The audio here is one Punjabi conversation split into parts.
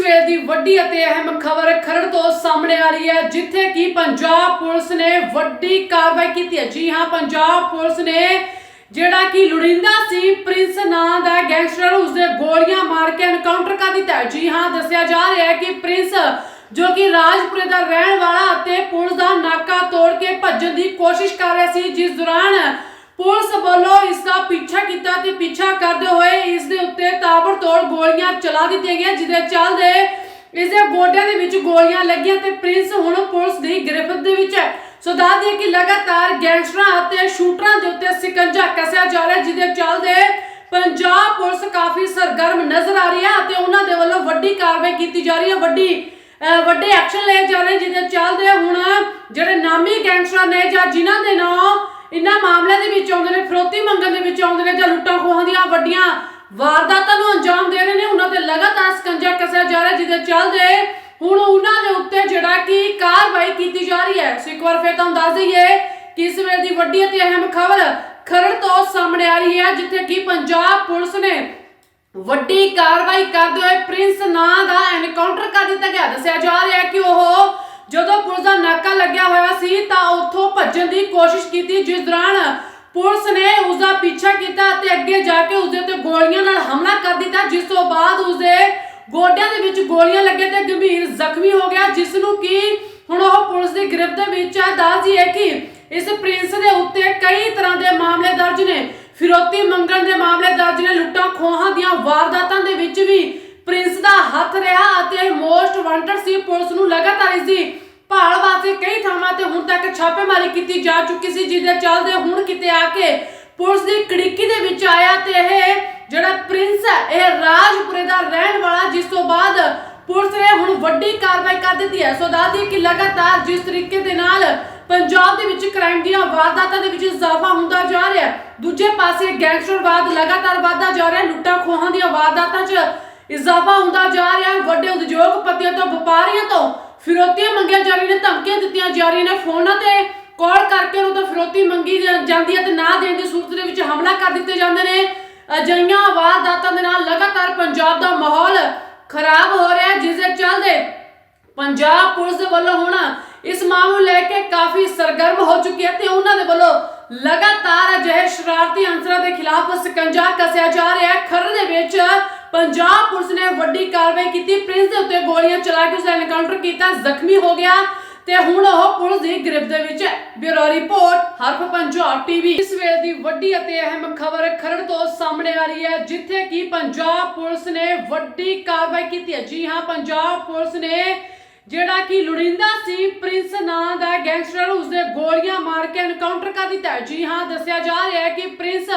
ਵੇਲੇ ਦੀ ਵੱਡੀ ਅਤੇ ਅਹਿਮ ਖਬਰ ਖਰੜ ਤੋਂ ਸਾਹਮਣੇ ਆ ਰਹੀ ਹੈ, ਜਿੱਥੇ ਕਿ ਪੰਜਾਬ ਪੁਲਿਸ ਨੇ ਵੱਡੀ ਕਾਰਵਾਈ ਕੀਤੀ ਹੈ ਜੀ ਹਾਂ, ਪੰਜਾਬ ਪੁਲਿਸ ਨੇ ਜਿਹੜਾ ਕਿ ਲੁੜਿੰਦਾ ਸੀ, ਪ੍ਰਿੰਸ ਨਾਂ ਦਾ ਗੈਂਗਸਟਰ, ਉਸਦੇ ਗੋਲੀਆਂ ਮਾਰ ਕੇ ਐਨਕਾਊਂਟਰ ਕਰ ਦਿੱਤਾ ਹੈ। ਜੀ ਹਾਂ, ਦੱਸਿਆ ਜਾ ਰਿਹਾ ਹੈ ਕਿ ਪ੍ਰਿੰਸ, ਜੋ ਕਿ ਰਾਜਪੁਰੇ ਦਾ ਰਹਿਣ ਵਾਲਾ ਅਤੇ ਪੁਲਿਸ ਦਾ ਨਾਕਾ ਤੋੜ ਕੇ ਭੱਜਣ ਦੀ ਕੋਸ਼ਿਸ਼ ਕਰ ਰਿਹਾ ਸੀ, ਜਿਸ ਦੌਰਾਨ ਪੁਲਿਸ ਵੱਲੋਂ ਇਸ ਦਾ ਪਿੱਛਾ ਕੀਤਾ ਤੇ ਪਿੱਛਾ ਕਰਦੇ ਹੋਏ ਇਸ ਦੇ ਉੱਤੇ ਤਾਬੜਤੋੜ ਗੋਲੀਆਂ ਚਲਾ ਦਿੱਤੀਆਂ ਗਈਆਂ, ਜਿਹਦੇ ਚੱਲਦੇ ਇਸ ਦੇ ਗੋਡਿਆਂ ਦੇ ਵਿੱਚ ਗੋਲੀਆਂ ਲੱਗੀਆਂ ਤੇ ਪ੍ਰਿੰਸ ਹੁਣ ਪੁਲਿਸ ਦੀ ਗ੍ਰਿਫਤ ਦੇ ਵਿੱਚ ਹੈ। ਸੋ ਦੱਸ ਦਈਏ ਕਿ ਲਗਾਤਾਰ ਗੈਂਗਸਟਰਾਂ ਅਤੇ ਸ਼ੂਟਰਾਂ ਦੇ ਉੱਤੇ ਸਿਕੰਜਾ ਕੱਸਿਆ ਜਾ ਰਿਹਾ, ਜਿਹਦੇ ਚੱਲਦੇ ਪੰਜਾਬ ਪੁਲਿਸ ਕਾਫੀ ਸਰਗਰਮ ਨਜ਼ਰ ਆ ਰਹੀ ਹੈ ਅਤੇ ਉਹਨਾਂ ਦੇ ਵੱਲੋਂ ਵੱਡੀ ਕਾਰਵਾਈ ਕੀਤੀ ਜਾ ਰਹੀ ਹੈ, ਵੱਡੀ ਵੱਡੇ ਐਕਸ਼ਨ ਲਏ ਜਾ ਰਹੇ ਜਿਹਦੇ ਚੱਲਦੇ ਹੁਣ ਜਿਹੜੇ ਨਾਮੀ ਗੈਂਗਸਟਰ ਨੇ ਜਾਂ ਜਿਨ੍ਹਾਂ ਦੇ ਨਾਂ ਇਹਨਾਂ ਮਾਮਲਿਆਂ ਦੇ ਵਿੱਚ ਆਉਂਦੇ ਨੇ, ਫਰੋਤੀ ਮੰਗਣ ਦੇ ਵਿੱਚ ਆਉਂਦੇ ਨੇ ਜਾਂ ਲੁੱਟਾਂ ਖੋਹਾਂ ਦੀਆਂ ਵੱਡੀਆਂ ਵਾਰਦਾਤਾਂ ਨੂੰ ਅੰਜਾਮ ਦੇ ਰਹੇ ਨੇ। ਉਹਨਾਂ ਤੇ ਲਗਾਤਾਰ ਸਕੰਜਾ ਕੱਸਿਆ ਜਾ ਰਿਹਾ, ਜਿਹਦੇ ਚੱਲਦੇ ਹੁਣ ਉਹਨਾਂ ਦੇ ਉੱਤੇ ਜਿਹੜਾ ਕਿ ਕਾਰਵਾਈ ਕੀਤੀ ਜਾ ਰਹੀ ਹੈ। ਸੋ ਇੱਕ ਵਾਰ ਫੇਰ ਤੁਹਾਨੂੰ ਦੱਸ ਦਈਏ ਕਿ ਇਸ ਵੇਲੇ ਦੀ ਵੱਡੀ ਅਤੇ ਅਹਿਮ ਖਬਰ ਖਰੜ ਤੋਂ ਸਾਹਮਣੇ ਆ ਰਹੀ ਹੈ, ਜਿੱਥੇ ਕਿ ਪੰਜਾਬ ਪੁਲਿਸ ਨੇ ਵੱਡੀ ਕਾਰਵਾਈ ਕਰਦੇ ਹੋਏ ਪ੍ਰਿੰਸ ਨਾਂ ਦਾ ਐਨਕਾਊਂਟਰ ਕਰ ਦਿੱਤਾ ਗਿਆ। ਦੱਸਿਆ ਜਾ ਰਿਹਾ ਹੈ ਕਿ ਉਹ ਜਦੋਂ ਪੁਲਿਸ ਦਾ ਨਾਕਾ ਲੱਗਿਆ ਹੋਇਆ ਸੀ, ਤਾਂ ਉੱਥੋਂ ਭੱਜਣ ਦੀ ਕੋਸ਼ਿਸ਼ ਕੀਤੀ। ਜਿਸ ਦੌਰਾਨ ਪੁਲਿਸ ਨੇ ਉਸ ਦਾ ਪਿੱਛਾ ਕੀਤਾ ਅਤੇ ਅੱਗੇ ਜਾ ਕੇ ਉਸਦੇ ਉੱਤੇ ਗੋਲੀਆਂ ਨਾਲ ਹਮਲਾ ਕਰ ਦਿੱਤਾ, ਜਿਸ ਤੋਂ ਬਾਅਦ ਉਸਦੇ ਗੋਡਿਆਂ ਦੇ ਵਿੱਚ ਗੋਲੀਆਂ ਲੱਗੇ ਤੇ ਗੰਭੀਰ ਜ਼ਖਮੀ ਹੋ ਗਿਆ, ਜਿਸ ਨੂੰ ਕਿ ਹੁਣ ਉਹ ਪੁਲਿਸ ਦੀ ਗ੍ਰਿਫਤ ਦੇ ਵਿੱਚ ਹੈ ਦੱਸਦੀ ਹੈ ਕਿ ਇਸ ਪ੍ਰਿੰਸ ਦੇ ਉੱਤੇ ਕਈ ਤਰ੍ਹਾਂ ਦੇ ਮਾਮਲੇ ਦਰਜ ਨੇ। ਫਿਰੌਤੀ ਮੰਗਣ ਦੇ ਮਾਮਲੇ ਦਰਜ ਨੇ। ਲੁੱਟਾਂ ਖੋਹਾਂ ਦੀਆਂ ਵਾਰਦਾਤਾਂ ਦੇ ਵਿੱਚ ਵੀ ਪ੍ਰਿੰਸ ਦਾ ਹੱਥ ਰਿਹਾ ਅਤੇ ਮੋਸਟ ਵਾਂਟਡ ਸੀ। ਪੁਲਿਸ ਨੂੰ ਲਗਾਤਾਰ ਇਸ ਦੀ ਭਾਲ ਵਾਸਤੇ ਕਈ ਥਾਵਾਂ ਤੇ ਹੁਣ ਤੱਕ ਛਾਪੇਮਾਰੀ ਕੀਤੀ ਜਾ ਚੁੱਕੀ ਸੀ, ਜਿਹਦੇ ਚੱਲਦੇ ਹੁਣ ਕਿਤੇ ਆ ਕੇ ਪੁਲਿਸ ਦੀ ਕੜਿੱਕੀ ਦੇ ਵਿੱਚ ਆਇਆ ਤੇ ਇਹ ਜਿਹੜਾ ਪ੍ਰਿੰਸ ਹੈ, ਇਹ ਰਾਜਪੁਰੇ ਦਾ ਰਹਿਣ ਵਾਲਾ, ਜਿਸ ਤੋਂ ਬਾਅਦ ਪੁਲਿਸ ਨੇ ਹੁਣ ਵੱਡੀ ਕਾਰਵਾਈ ਕਰ ਦਿੱਤੀ ਹੈ। ਸੋ ਦੱਸਦੀ ਕਿ ਲਗਾਤਾਰ ਜਿਸ ਤਰੀਕੇ ਦੇ ਨਾਲ ਪੰਜਾਬ ਦੇ ਵਿੱਚ ਕ੍ਰਾਈਮ ਦੀਆਂ ਵਾਰਦਾਤਾਂ ਦੇ ਵਿੱਚ ਇਜ਼ਾਫਾ ਹੁੰਦਾ ਜਾ ਰਿਹਾ ਹੈ, ਦੂਜੇ ਪਾਸੇ ਗੈਂਗਸਟਰਵਾਦ ਲਗਾਤਾਰ ਵਧਦਾ ਜਾ ਰਿਹਾ ਹੈ, ਲੁੱਟਾਂ ਖੋਹਾਂ ਦੀਆਂ ਵਾਰਦਾਤਾਂ 'ਚ ਇਜ਼ਾਫਾ ਹੁੰਦਾ ਜਾ ਰਿਹਾ ਹੈ। ਵੱਡੇ ਉਦਯੋਗਪਤੀਆਂ ਤੋਂ, ਵਪਾਰੀਆਂ ਤੋਂ ਫਿਰੌਤੀਆਂ ਮੰਗੀਆਂ ਜਾ ਰਹੀਆਂ ਨੇ, ਧਮਕੀਆਂ ਦਿੱਤੀਆਂ ਜਾ ਰਹੀਆਂ ਨੇ ਫੋਨਾਂ ਤੇ। ਕਾਲ ਕਰਕੇ ਉਹਨਾਂ ਤੋਂ ਫਿਰੌਤੀ ਮੰਗੀ ਜਾ- ਜਾਂਦੀ ਹੈ ਤੇ ਨਾ ਦੇਣ ਦੀ ਸੂਰਤ ਦੇ ਵਿੱਚ ਹਮਲਾ ਕਰ ਦਿੱਤੇ ਜਾਂਦੇ ਨੇ। ਅਜਿਹੀਆਂ ਵਾਰਦਾਤਾਂ ਦੇ ਨਾਲ ਲਗਾਤਾਰ ਪੰਜਾਬ ਦਾ ਮਾਹੌਲ ਖਰਾਬ ਹੋ ਰਿਹਾ ਹੈ, ਜਿਸ ਦੇ ਚੱਲਦੇ ਪੰਜਾਬ ਪੁਲਿਸ ਦੇ ਵੱਲੋਂ ਹੁਣ ਇਸ ਮਾਮਲੇ ਨੂੰ ਲੈ ਕੇ ਕਾਫੀ ਸਰਗਰਮ ਹੋ ਚੁੱਕੀ ਹੈ ਤੇ ਉਹਨਾਂ ਦੇ ਵੱਲੋਂ ਲਗਾਤਾਰ ਅਜਿਹੇ ਸ਼ਰਾਰਤੀ ਅੰਸਰਾਂ ਦੇ ਖਿਲਾਫ ਸਕੰਜਾ ਕੱਸਿਆ ਜਾ ਰਿਹਾ ਹੈ। ਖਰੜ ਦੇ ਪੰਜਾਬ ਪੁਲਿਸ ਨੇ ਵੱਡੀ ਕਾਰਵਾਈ ਕੀਤੀ। ਪ੍ਰਿੰਸ ਦੇ ਉੱਤੇ ਗੋਲੀਆਂ ਚਲਾ ਕੇ ਉਸ ਦਾ ਐਨਕਾਊਂਟਰ ਕੀਤਾ। ਜ਼ਖਮੀ ਹੋ ਗਿਆ ਤੇ ਹੁਣ ਉਹ ਪੁਲਿਸ ਦੀ ਗ੍ਰਿਫਤ ਦੇ ਵਿੱਚ bureau report, Haraf Punjab TV. ਇਸ ਵੇਲੇ ਦੀ ਵੱਡੀ ਅਤੇ ਅਹਿਮ ਖਬਰ ਖਰੜ ਤੋਂ ਸਾਹਮਣੇ ਆ ਰਹੀ ਹੈ, ਜਿੱਥੇ ਕਿ ਪੰਜਾਬ ਪੁਲਿਸ ਨੇ ਵੱਡੀ ਕਾਰਵਾਈ ਕੀਤੀ ਹੈ। ਜੀ ਹਾਂ, ਪੰਜਾਬ ਪੁਲਿਸ ਨੇ ਜਿਹੜਾ ਕਿ ਲੁੜਿੰਦਾ ਸੀ, ਪ੍ਰਿੰਸ ਨਾਂ ਦਾ ਗੈਂਗਸਟਰ ਉਸਦੇ ਗੋਲੀਆਂ ਮਾਰ ਕੇ ਐਨਕਾਊਂਟਰ ਕਰ ਦਿੱਤਾ ਜੀ ਹਾਂ, ਦੱਸਿਆ ਜਾ ਰਿਹਾ ਹੈ ਕਿ ਪ੍ਰਿੰਸ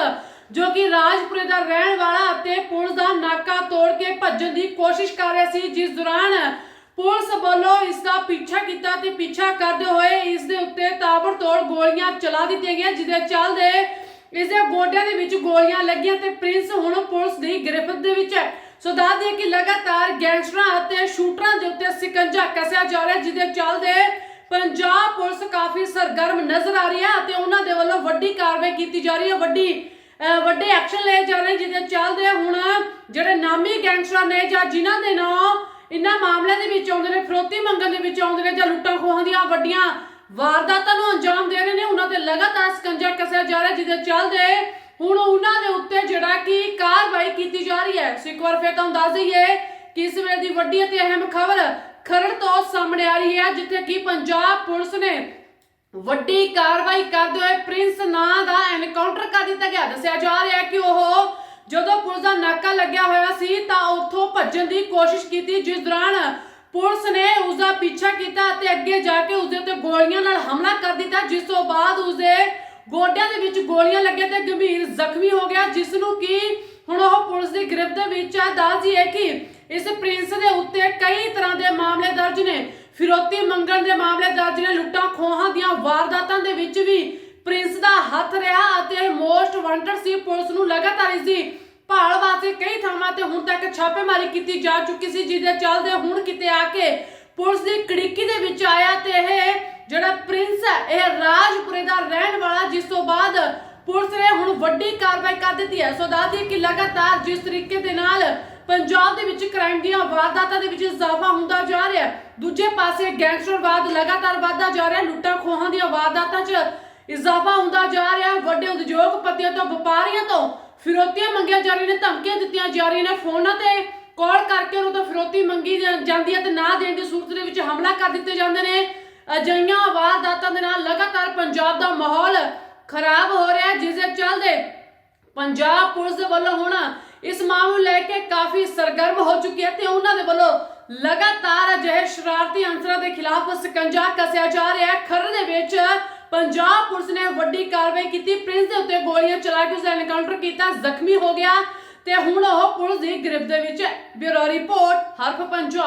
ਜੋ ਕਿ ਰਾਜਪੁਰੇ ਦਾ ਰਹਿਣ ਵਾਲਾ ਅਤੇ ਪੁਲਿਸ ਦਾ ਨਾਕਾ ਤੋੜ ਕੇ ਭੱਜਣ ਦੀ ਕੋਸ਼ਿਸ਼ ਕਰ ਰਿਹਾ ਸੀ ਜਿਸ ਦੌਰਾਨ ਪੁਲਿਸ ਵੱਲੋਂ ਇਸ ਦਾ ਪਿੱਛਾ ਕੀਤਾ ਤੇ ਪਿੱਛਾ ਕਰਦੇ ਹੋਏ ਇਸ ਦੇ ਉੱਤੇ ਤਾਬੜਤੋੜ ਗੋਲੀਆਂ ਚਲਾ ਦਿੱਤੀਆਂ ਗਈਆਂ ਜਿਹਦੇ ਚੱਲਦੇ ਇਸ ਦੇ ਗੋਡਿਆਂ ਦੇ ਵਿੱਚ ਗੋਲੀਆਂ ਲੱਗੀਆਂ ਤੇ ਪ੍ਰਿੰਸ ਹੁਣ ਪੁਲਿਸ ਦੀ ਗ੍ਰਿਫਤ ਦੇ ਵਿੱਚ ਹੈ। ਸੋ ਦੱਸ ਦਈਏ ਕਿ ਲਗਾਤਾਰ ਗੈਂਗਸਟਰਾਂ ਅਤੇ ਸ਼ੂਟਰਾਂ ਦੇ ਉੱਤੇ ਸਿਕੰਜਾ ਕੱਸਿਆ ਜਾ ਰਿਹਾ ਹੈ, ਜਿਹਦੇ ਚੱਲਦੇ ਪੰਜਾਬ ਪੁਲਿਸ ਕਾਫੀ ਸਰਗਰਮ ਨਜ਼ਰ ਆ ਰਹੀ ਹੈ ਅਤੇ ਉਹਨਾਂ ਦੇ ਵੱਲੋਂ ਵੱਡੀ ਕਾਰਵਾਈ ਕੀਤੀ ਜਾ ਰਹੀ ਹੈ। ਵੱਡੀ ਵੱਡੇ ਐਕਸ਼ਨ ਲਏ ਜਾ ਰਹੇ ਜਿਹਦੇ ਚੱਲਦੇ ਹੁਣ ਜਿਹੜੇ ਨਾਮੀ ਗੈਂਗਸਟਰ ਨੇ ਜਾਂ ਜਿਨ੍ਹਾਂ ਦੇ ਨਾਂ ਇਹਨਾਂ ਮਾਮਲਿਆਂ ਦੇ ਵਿੱਚ ਆਉਂਦੇ ਨੇ, ਫਰੋਤੀ ਮੰਗਣ ਦੇ ਵਿੱਚ ਆਉਂਦੇ ਨੇ ਜਾਂ ਲੁੱਟਾਂ ਖੋਹਾਂ ਦੀਆਂ ਵੱਡੀਆਂ ਵਾਰਦਾਤਾਂ ਨੂੰ ਅੰਜਾਮ ਦੇ ਰਹੇ ਨੇ, ਉਹਨਾਂ ਤੇ ਲਗਾਤਾਰ ਸਕੰਜਾ ਕੱਸਿਆ ਜਾ ਰਿਹਾ ਜਿਹਦੇ ਚੱਲਦੇ ਹੁਣ ਉਹਨਾਂ ਦੇ ਉੱਤੇ ਜਿਹੜਾ ਕਿ ਕਾਰਵਾਈ ਕੀਤੀ ਜਾ ਰਹੀ ਹੈ। ਸੋ ਇੱਕ ਵਾਰ ਫਿਰ ਤੁਹਾਨੂੰ ਦੱਸ ਦਈਏ ਕਿ ਇਸ ਵੇਲੇ ਦੀ ਵੱਡੀ ਅਤੇ ਅਹਿਮ ਖਬਰ ਖਰੜ ਤੋਂ ਸਾਹਮਣੇ ਆ ਰਹੀ ਹੈ, ਜਿੱਥੇ ਕਿ ਪੰਜਾਬ ਪੁਲਿਸ ਨੇ ਵੱਡੀ ਕਾਰਵਾਈ ਕਰਦੇ ਹੋਏ ਪ੍ਰਿੰਸ ਨਾਂ ਦਾ ਐਨਕਾਊਂਟਰ ਕਰ ਦਿੱਤਾ ਗਿਆ। ਦੱਸਿਆ ਜਾ ਰਿਹਾ ਹੈ ਕਿ ਉਹ ਜਦੋਂ ਪੁਲਿਸ ਦਾ ਨਾਕਾ ਲੱਗਿਆ ਹੋਇਆ ਸੀ ਤਾਂ ਉੱਥੋਂ ਭੱਜਣ ਦੀ ਕੋਸ਼ਿਸ਼ ਕੀਤੀ, ਜਿਸ ਦੌਰਾਨ ਪੁਲਿਸ ਨੇ ਉਸ ਦਾ ਪਿੱਛਾ ਕੀਤਾ ਅਤੇ ਅੱਗੇ ਜਾ ਕੇ ਉਸਦੇ ਉੱਤੇ ਗੋਲੀਆਂ ਨਾਲ ਹਮਲਾ ਕਰ ਦਿੱਤਾ, ਜਿਸ ਤੋਂ ਬਾਅਦ ਉਸਦੇ ਗੋਡਿਆਂ ਦੇ ਵਿੱਚ ਗੋਲੀਆਂ ਲੱਗੇ ਤੇ ਗੰਭੀਰ ਜ਼ਖਮੀ ਹੋ ਗਿਆ, ਜਿਸ ਨੂੰ ਕਿ ਹੁਣ ਉਹ ਪੁਲਿਸ ਦੀ ਗ੍ਰਿਫਤ ਦੇ ਵਿੱਚ ਹੈ ਦੱਸਦੀ ਹੈ ਕਿ ਇਸ ਪ੍ਰਿੰਸ ਦੇ ਉੱਤੇ ਕਈ ਤਰ੍ਹਾਂ ਦੇ ਮਾਮਲੇ ਦਰਜ ਨੇ। ਫਿਰੋਤੀ ਮੰਗਣ ਦੇ ਮਾਮਲੇ ਦਰਜ ਨੇ। ਲੁੱਟਾਂ ਖੋਹਾਂ ਦੀਆਂ ਵਾਰਦਾਤਾਂ ਦੇ ਵਿੱਚ ਵੀ ਪ੍ਰਿੰਸ ਦਾ ਹੱਥ ਰਿਹਾ ਅਤੇ ਮੋਸਟ ਵਾਂਟਡ ਸੀ ਪੁਲਿਸ ਨੂੰ ਲਗਾਤਾਰ ਇਸ ਦੀ ਭਾਲ ਵਾਸਤੇ ਕਈ ਥਾਵਾਂ ਤੇ ਹੁਣ ਤੱਕ ਛਾਪੇਮਾਰੀ ਕੀਤੀ ਜਾ ਚੁੱਕੀ ਸੀ, ਜਿਹਦੇ ਚੱਲਦੇ ਹੁਣ ਕਿਤੇ ਆ ਕੇ ਪੁਲਿਸ ਦੀ ਕੜਿੱਕੀ ਦੇ ਵਿੱਚ ਆਇਆ ਤੇ ਇਹ ਜਿਹੜਾ ਪ੍ਰਿੰਸ ਹੈ, ਇਹ ਰਾਜਪੁਰੇ ਦਾ ਰਹਿਣ ਵਾਲਾ, ਜਿਸ ਤੋਂ ਬਾਅਦ ਪੁਲਿਸ ਨੇ ਹੁਣ ਵੱਡੀ ਕਾਰਵਾਈ ਕਰ ਦਿੱਤੀ ਹੈ। ਸੋ ਦੱਸਦੀ ਕਿ ਲਗਾਤਾਰ ਜਿਸ ਤਰੀਕੇ ਦੇ ਨਾਲ ਪੰਜਾਬ ਦੇ ਵਿੱਚ ਕ੍ਰਾਈਮ ਦੀਆਂ ਵਾਰਦਾਤਾਂ ਦੇ ਵਿੱਚ ਇਜ਼ਾਫਾ ਹੁੰਦਾ ਜਾ ਰਿਹਾ ਹੈ, ਦੂਜੇ ਪਾਸੇ ਗੈਂਗਸਟਰਵਾਦ ਲਗਾਤਾਰ ਵਧਦਾ ਜਾ ਰਿਹਾ ਲੁੱਟਾਂ ਖੋਹਾਂ ਦੀਆਂ ਵਾਰਦਾਤਾਂ 'ਚ ਇਜ਼ਾਫਾ ਹੁੰਦਾ ਜਾ ਰਿਹਾ ਵੱਡੇ ਉਦਯੋਗਪਤੀਆਂ ਤੋਂ, ਵਪਾਰੀਆਂ ਤੋਂ। ਫਿਰੌਤੀਆਂ ਮੰਗੀਆਂ ਜਾ ਰਹੀਆਂ ਨੇ, ਧਮਕੀਆਂ ਦਿੱਤੀਆਂ ਜਾ ਰਹੀਆਂ ਨੇ ਫੋਨਾਂ ਤੇ। ਕਾਲ ਕਰਕੇ ਉਹਨਾਂ ਤੋਂ ਫਿਰੌਤੀ ਮੰਗੀ ਜਾਂਦੀ ਹੈ ਤੇ ਨਾ ਦੇਣ ਦੀ ਸੂਰਤ ਦੇ ਵਿੱਚ ਹਮਲਾ ਕਰ ਦਿੱਤੇ ਜਾਂਦੇ ਨੇ। ਅਜਿਹੀਆਂ ਵਾਰਦਾਤਾਂ ਦੇ ਨਾਲ ਲਗਾਤਾਰ ਪੰਜਾਬ ਦਾ ਮਾਹੌਲ ਖਰਾਬ ਹੋ ਰਿਹਾ ਹੈ, ਜਿਸ ਦੇ ਚੱਲਦੇ ਪੰਜਾਬ ਪੁਲਿਸ ਦੇ ਵੱਲੋਂ ਹੁਣ ਇਸ ਮਾਮਲੇ ਲੈ ਕੇ ਕਾਫੀ ਸਰਗਰਮ ਹੋ ਚੁੱਕੀ ਹੈ ਤੇ ਉਹਨਾਂ ਦੇ ਵੱਲੋਂ ਲਗਾਤਾਰ ਅਜਿਹੇ ਸ਼ਰਾਰਤੀ ਅੰਸਰਾਂ ਦੇ ਖਿਲਾਫ ਸਕੰਜਾ ਕੱਸਿਆ ਜਾ ਰਿਹਾ ਹੈ। ਖਰੜ ਦੇ ਵਿੱਚ ਪੰਜਾਬ ਪੁਲਿਸ ਨੇ ਵੱਡੀ ਕਾਰਵਾਈ ਕੀਤੀ। ਪ੍ਰਿੰਸ ਦੇ ਉੱਤੇ ਗੋਲੀਆਂ ਚਲਾ ਕੇ ਉਸ ਦਾ ਐਨਕਾਊਂਟਰ ਕੀਤਾ। ਜ਼ਖਮੀ ਹੋ ਗਿਆ ਤੇ ਹੁਣ ਉਹ ਪੁਲਿਸ ਦੀ ਗ੍ਰਿਫਤ ਦੇ ਵਿੱਚ ਹੈ। Bureau report, Haraf Punjab.